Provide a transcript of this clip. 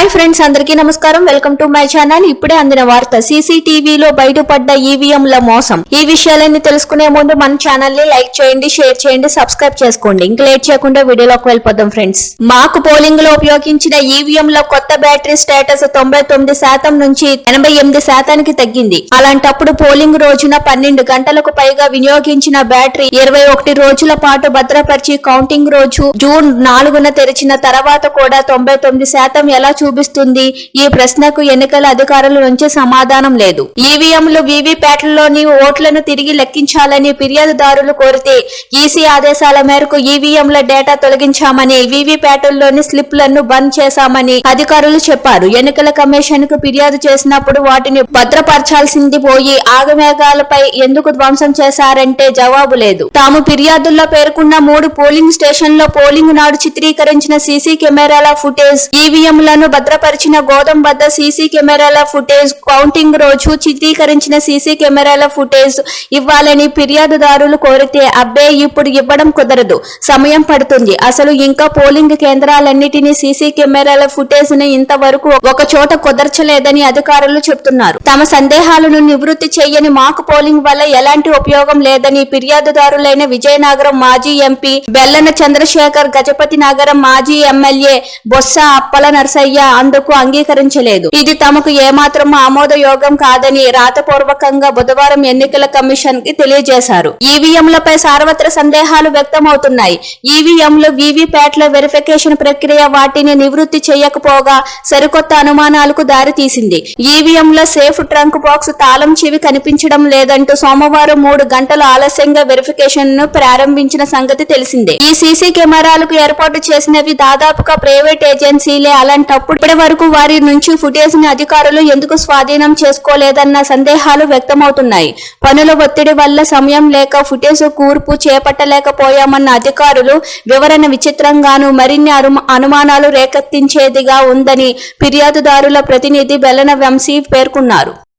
Hi friends అందరికీ నమస్కారం. Welcome to my channel. ఇప్పుడే అందిన వార్త సీసీటీవీలో బయటపడ్డ ఈవీఎంల మోసం. ఈ విషయాలన్నీ తెలుసుకునే ముందు మన ఛానల్ని లైక్ చేయండి షేర్ చేయండి సబ్స్క్రైబ్ చేసుకోండి. ఇంకా లేట్ చేయకుండా వీడియోలోకి వెళ్ళిపోదాం ఫ్రెండ్స్. మాకు పోలింగ్లో ఉపయోగించిన ఈవీఎంల కొత్త బ్యాటరీ స్టేటస్ తొంభై తొమ్మిది శాతం నుంచి ఎనభై ఎనిమిది శాతానికి తగ్గింది. అలాంటప్పుడు పోలింగ్ రోజున పన్నెండు గంటలకు పైగా వినియోగించిన బ్యాటరీ ఇరవై ఒకటి రోజుల పాటు భద్రపరిచి కౌంటింగ్ రోజు జూన్ నాలుగున తెరిచిన తర్వాత కూడా తొంభై తొమ్మిది శాతం ఎలా చూ చూపిస్తుంది. ఈ ప్రశ్నకు ఎన్నికల అధికారుల నుంచి సమాధానం లేదు. ఈవీఎంలు వీవీప్యాట్లలోని ఓట్లను తిరిగి లెక్కించాలని ఫిర్యాదుదారులు కోరితే ఈసీ ఆదేశాల మేరకు ఈవీఎంల డేటా తొలగించామని వీవీప్యాట్లలోని స్లిప్లను బంద్ చేశామని అధికారులు చెప్పారు. ఎన్నికల కమిషన్కు ఫిర్యాదు చేసినప్పుడు వాటిని భద్రపరచాల్సింది పోయి ఆగమేఘాలపై ఎందుకు ధ్వంసం చేశారంటే జవాబు లేదు. తాము ఫిర్యాదుల్లో పేర్కొన్న మూడు పోలింగ్ స్టేషన్లో పోలింగ్ నాడు చిత్రీకరించిన సీసీ కెమెరాల ఫుటేజ్ ఈవీఎంలను భద్రపరిచిన గోదం వద్ద సీసీ కెమెరాల ఫుటేజ్ కౌంటింగ్ రోజు చిత్రీకరించిన సీసీ కెమెరాల ఫుటేజ్ ఇవ్వాలని ఫిర్యాదుదారులు కోరితే అబ్బే ఇప్పుడు ఇవ్వడం కుదరదు. సమయం పడుతుంది. అసలు ఇంకా పోలింగ్ కేంద్రాలన్నిటినీ సీసీ కెమెరాల ఫుటేజ్ని ఇంతవరకు ఒక చోట కుదర్చలేదని అధికారులు చెబుతున్నారు. తమ సందేహాలను నివృత్తి చేయని మాకు పోలింగ్ వల్ల ఎలాంటి ఉపయోగం లేదని ఫిర్యాదుదారులైన విజయనగరం మాజీ ఎంపీ బెల్లన చంద్రశేఖర్ గజపతి నగరం మాజీ ఎమ్మెల్యే బొత్స అప్పల నరసయ్య అందుకు అంగీకరించలేదు. ఇది తమకు ఏమాత్రం ఆమోదయోగం కాదని రాతపూర్వకంగా బుధవారం ఎన్నికల కమిషన్కి తెలియజేశారు. ఈవీఎంలపై సార్వత్ర సందేహాలు వ్యక్తమవుతున్నాయి. ఈవీఎంలు వీవీప్యాట్ల వెరిఫికేషన్ ప్రక్రియ వాటిని నివృత్తి చేయకపోగా సరికొత్త అనుమానాలకు దారితీసింది. ఈవీఎంల సేఫ్ ట్రంక్ బాక్స్ తాళం చెవి కనిపించడం లేదంటూ సోమవారం మూడు గంటలు ఆలస్యంగా వెరిఫికేషన్ను ప్రారంభించిన సంగతి తెలిసిందే. ఈ సీసీ కెమెరాలకు ఏర్పాటు చేసినవి దాదాపుగా ప్రైవేట్ ఏజెన్సీలే. అలాంటప్పుడు ఇప్పటి వరకు వారి నుంచి ఫుటేజ్ని అధికారులు ఎందుకు స్వాధీనం చేసుకోలేదన్న సందేహాలు వ్యక్తమవుతున్నాయి. పనుల ఒత్తిడి వల్ల సమయం లేక ఫుటేజ్ కూర్పు చేపట్టలేకపోయామన్న అధికారులు వివరణ విచిత్రంగాను మరిన్ని అనుమానాలు రేకెత్తించేదిగా ఉందని ఫిర్యాదుదారుల ప్రతినిధి బెల్లన వంశీ పేర్కొన్నారు.